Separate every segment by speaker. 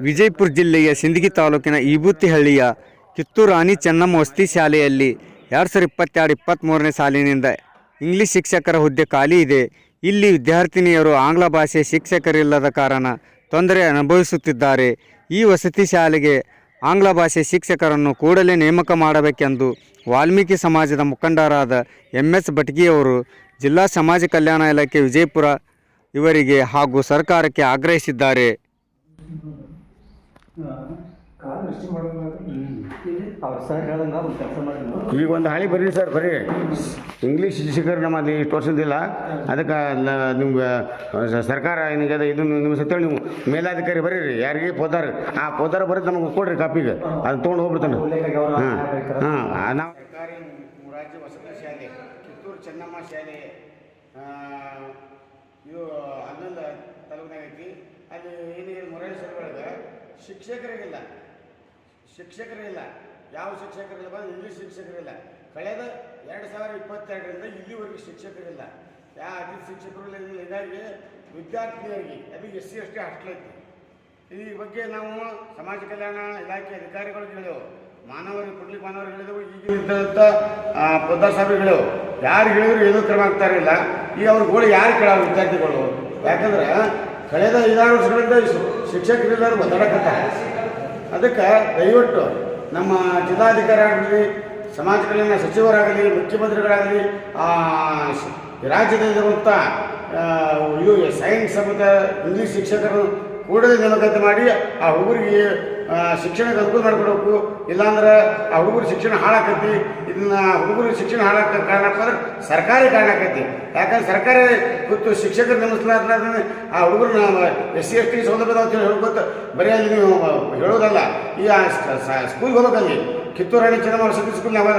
Speaker 1: ವಿಜಯಪುರ ಜಿಲ್ಲೆಯ ಸಿಂದಗಿ ತಾಲೂಕಿನ ಈಬೂತಿಹಳ್ಳಿಯ ಕಿತ್ತೂರಾಣಿ ಚೆನ್ನಮ್ಮ ವಸತಿ ಶಾಲೆಯಲ್ಲಿ ಎರಡು ಸಾವಿರದ ಇಪ್ಪತ್ತೆರಡು ಇಪ್ಪತ್ತ್ಮೂರನೇ ಸಾಲಿನಿಂದ ಇಂಗ್ಲಿಷ್ ಶಿಕ್ಷಕರ ಹುದ್ದೆ ಖಾಲಿ ಇದೆ. ಇಲ್ಲಿ ವಿದ್ಯಾರ್ಥಿನಿಯರು ಆಂಗ್ಲ ಭಾಷೆ ಶಿಕ್ಷಕರಿಲ್ಲದ ಕಾರಣ ತೊಂದರೆ ಅನುಭವಿಸುತ್ತಿದ್ದಾರೆ. ಈ ವಸತಿ ಶಾಲೆಗೆ ಆಂಗ್ಲ ಭಾಷೆ ಶಿಕ್ಷಕರನ್ನು ಕೂಡಲೇ ನೇಮಕ ಮಾಡಬೇಕೆಂದು ವಾಲ್ಮೀಕಿ ಸಮಾಜದ ಮುಖಂಡರಾದ ಎಂ ಎಸ್ ಭಟ್ಗಿಯವರು ಜಿಲ್ಲಾ ಸಮಾಜ ಕಲ್ಯಾಣ ಇಲಾಖೆ ವಿಜಯಪುರ ಇವರಿಗೆ ಹಾಗೂ ಸರ್ಕಾರಕ್ಕೆ ಆಗ್ರಹಿಸಿದ್ದಾರೆ
Speaker 2: ಅವ್ರ ಸರ್ ಹೇಳ್ದಂಗೆ ಒಂದು ಕೆಲಸ ಮಾಡಿ
Speaker 3: ಈಗ ಒಂದು ಹಾಳಿ ಬರ್ರಿ ಸರ್ ಬರ್ರಿ. ಇಂಗ್ಲೀಷ್ ಶಿಕ್ಷಕರು ನಮ್ಮಲ್ಲಿ ಇಷ್ಟು ವರ್ಷದಿಲ್ಲ ಅದಕ್ಕೆ ನಿಮ್ಗೆ ಸರ್ಕಾರ ಏನಿದೆ ಇದು ನಿಮ್ಮ ಸತ್ತೇಳಿ ನೀವು. ಮೇಲಾಧಿಕಾರಿ ಬರೀರಿ ಯಾರಿಗೆ ಪೋದಾರ ಆ ಪೋದಾರ ಬರೀ ನಮಗೆ ಕೊಡ್ರಿ ಕಾಪಿಗೆ. ಅದು ತೊಗೊಂಡು ಹೋಗ್ಬಿಡ್ತಾನೆ. ಹಾಂ ಹಾಂ ನಾವು ಸರ್ಕಾರಿ ರಾಜ್ಯ ವಸತಿ ಶಾಲೆ ಕಿತ್ತೂರು ಚೆನ್ನಮ್ಮ ಶಾಲೆ ಇದು ಹನ್ನೊಂದು ತಾಲೂಕಿನಾಗ ಐತಿ ಅಲ್ಲಿ ಏನಿದೆ ಮೊರಾಯಿ ಒಳಗೆ ಶಿಕ್ಷಕರಿಗಿಲ್ಲ. ಶಿಕ್ಷಕರಿಲ್ಲ ಯಾವ ಶಿಕ್ಷಕರಿಲ್ಲ ಬಂದು ಇಂಗ್ಲೀಷ್ ಶಿಕ್ಷಕರಿಲ್ಲ ಕಳೆದ ಎರಡು ಸಾವಿರ ಇಪ್ಪತ್ತೆರಡರಿಂದ ಇಲ್ಲಿವರೆಗೂ ಶಿಕ್ಷಕರಿಲ್ಲ ಯಾವ ಅತಿಥಿ ಶಿಕ್ಷಕರು ಇಲ್ಲ. ಹೀಗಾಗಿ ವಿದ್ಯಾರ್ಥಿನಿಯರಿಗೆ ಅದು S C S T hostel ಈ ಬಗ್ಗೆ ನಾವು ಸಮಾಜ ಕಲ್ಯಾಣ ಇಲಾಖೆ ಅಧಿಕಾರಿಗಳು ಹೇಳಿದೆವು. ಮಾನವರಿಗೆ ಕೊಡ್ಲಿಕ್ಕೆ ಮಾನವರಿಗೆ ಹೇಳಿದೆವು. ಈಗಿರ್ತಕ್ಕಂಥ ಪೊದ್ದಾರ್ ಸಾಹೇಬ್ರಿಗೆ ಯಾರು ಹೇಳಿದ್ರು ಏನೂ ಕ್ರಮ ಆಗ್ತಾ ಇರಲಿಲ್ಲ. ಈಗ ಅವ್ರ ಗೋಳು ಯಾರು ಕೇಳೋ ವಿದ್ಯಾರ್ಥಿಗಳು? ಯಾಕಂದ್ರೆ ಕಳೆದ ಐದಾರು ವರ್ಷಗಳಿಂದ ಶಿಕ್ಷಕರೆಲ್ಲರೂ ಒದ್ದಾಡಕತ್ತಾರೆ. ಅದಕ್ಕೆ ದಯವಿಟ್ಟು ನಮ್ಮ ಜಿಲ್ಲಾಧಿಕಾರಿ ಆಗಲಿ ಸಮಾಜ ಕಲ್ಯಾಣ ಸಚಿವರಾಗಲಿ ಮುಖ್ಯಮಂತ್ರಿಗಳಾಗಲಿ ರಾಜ್ಯದಲ್ಲಿರುವಂಥ ಯು, ಸೈನ್ಸ್ ಸಂಬಂಧ, ಇಂಗ್ಲೀಷ್ ಶಿಕ್ಷಕರು ಕೂಡಲೇ ನೇಮಕಾತಿ ಮಾಡಿ ಆ ಹುಡುಗರಿಗೆ ಶಿಕ್ಷಣ ಶಿಕ್ಷಣಕ್ಕೆ ಅನುಕೂಲ ಮಾಡಿಕೊಡ್ಬೇಕು. ಇಲ್ಲಾಂದ್ರೆ ಆ ಹುಡುಗರು ಶಿಕ್ಷಣ ಹಾಳಾಕತಿ ಇದನ್ನ ಹುಡುಗರು ಶಿಕ್ಷಣ ಹಾಳಾಕ ಕಾರಣ ಅಂದ್ರೆ ಸರ್ಕಾರಿ ಕಾರಣ ಆಕೈತಿ. ಯಾಕಂದ್ರೆ ಸರ್ಕಾರ ಶಿಕ್ಷಕರ ಶಿಕ್ಷಕರು ನೇಮಿಸಲಾರ ಆ ಹುಡುಗರನ್ನ ಎಸ್ ಸಿ, ಎಸ್ ಟಿ ಸೌಲಭ್ಯದ ಅಂತ ಬರೀ ಅಲ್ಲಿ ನೀವು ಹೇಳೋದಲ್ಲ, ಈ ಸ್ಕೂಲ್ಗೆ ಹೋಗ್ಬೇಕಲ್ಲಿ. ಕಿತ್ತೂರು ರಾಣಿ ಚೆನ್ನಮ್ಮ ವಸತಿ ಸ್ಕೂಲ್ ಯಾವ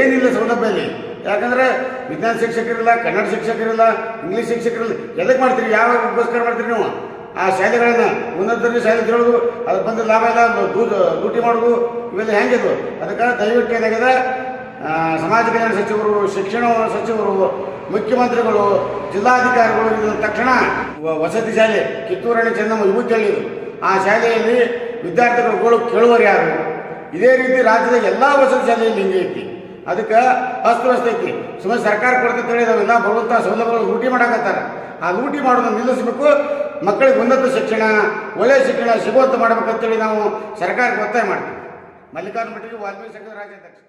Speaker 3: ಏನಿಲ್ಲ ಸೌಲಭ್ಯ ಅಲ್ಲಿ ಯಾಕಂದ್ರೆ ವಿಜ್ಞಾನ ಶಿಕ್ಷಕರಿಲ್ಲ, ಕನ್ನಡ ಶಿಕ್ಷಕರಿಲ್ಲ, ಇಂಗ್ಲೀಷ್ ಶಿಕ್ಷಕರಿಲ್ಲ. ಎದಕ್ಕೆ ಮಾಡ್ತೀರಿ? ಯಾವಾಗೋಸ್ಕರ ಮಾಡ್ತೀರಿ ನೀವು? ಆ ಶಾಲೆಗಳನ್ನು ಉನ್ನತ ಶಾಲೆ ಹೇಳೋದು ಅದು ಬಂದ ಲಾಭ ದೂರ ಲೂಟಿ ಮಾಡೋದು, ಇವೆಲ್ಲ ಹೆಂಗಿದ್ದು ಅದಕ್ಕೆ ದಯವಿಟ್ಟು ಏನಾಗಿದೆ? ಸಮಾಜ ಕಲ್ಯಾಣ ಸಚಿವರು, ಶಿಕ್ಷಣ ಸಚಿವರು, ಮುಖ್ಯಮಂತ್ರಿಗಳು, ಜಿಲ್ಲಾಧಿಕಾರಿಗಳು ಇದ್ದ ತಕ್ಷಣ ವಸತಿ ಶಾಲೆ ಕಿತ್ತೂರಾಣಿ ಚೆನ್ನಮ್ಮ ವಿಭೂತಿ ಆ ಶಾಲೆಯಲ್ಲಿ ವಿದ್ಯಾರ್ಥಿಗಳು ಗೋಳು ಕೇಳುವರು ಯಾರು? ಇದೇ ರೀತಿ ರಾಜ್ಯದ ಎಲ್ಲ ವಸತಿ ಶಾಲೆಯಲ್ಲಿ ಹಿಂಗೆ ಐತಿ. ಅದಕ್ಕೆ ಅಸ್ತವ್ಯಸ್ತ ಐತಿ. ಸುಮ್ಮನೆ ಸರ್ಕಾರ ಕೊಡ್ತೈತೆ ಹೇಳಿ ನಾವೆಲ್ಲ ಬರುವಂಥ ಸೌಲಭ್ಯಗಳು ಲೂಟಿ ಮಾಡಕತ್ತಾರ. ಆ ಲೂಟಿ ಮಾಡೋದನ್ನು ನಿಲ್ಲಿಸಬೇಕು. ಮಕ್ಕಳಿಗೆ ಉನ್ನತ ಶಿಕ್ಷಣ ಒಳ್ಳೆಯ ಶಿಕ್ಷಣ ಸಿಗುವಂತೆ ಮಾಡಬೇಕಂತೇಳಿ ನಾವು ಸರ್ಕಾರಕ್ಕೆ ಒತ್ತಾಯ ಮಾಡ್ತೀವಿ. ಮಲ್ಲಿಕಾರ್ಜುನ ಮಠಕ್ಕೆ ವಾಲ್ಮೀಕಿ ಸಂಘದ ರಾಜ್ಯಾಧ್ಯಕ್ಷ.